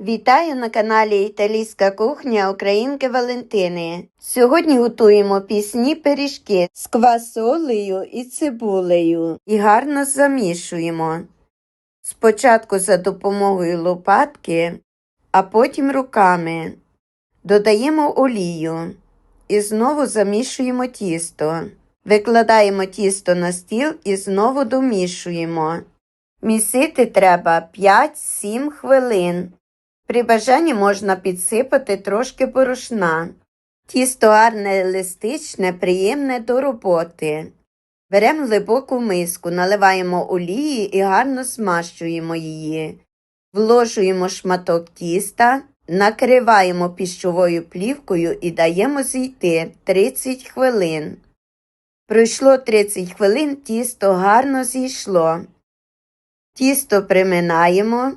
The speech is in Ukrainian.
Вітаю на каналі Італійська кухня Українки Валентини. Сьогодні готуємо пісні пиріжки з квасолею і цибулею і гарно замішуємо. Спочатку за допомогою лопатки, а потім руками. Додаємо олію і знову замішуємо тісто. Викладаємо тісто на стіл і знову домішуємо. Місити треба 5-7 хвилин. При бажанні можна підсипати трошки борошна. Тісто гарне еластичне, приємне до роботи. Беремо глибоку миску, наливаємо олії і гарно змащуємо її. Вложуємо шматок тіста, накриваємо піщовою плівкою і даємо зійти 30 хвилин. Пройшло 30 хвилин, тісто гарно зійшло. Тісто приминаємо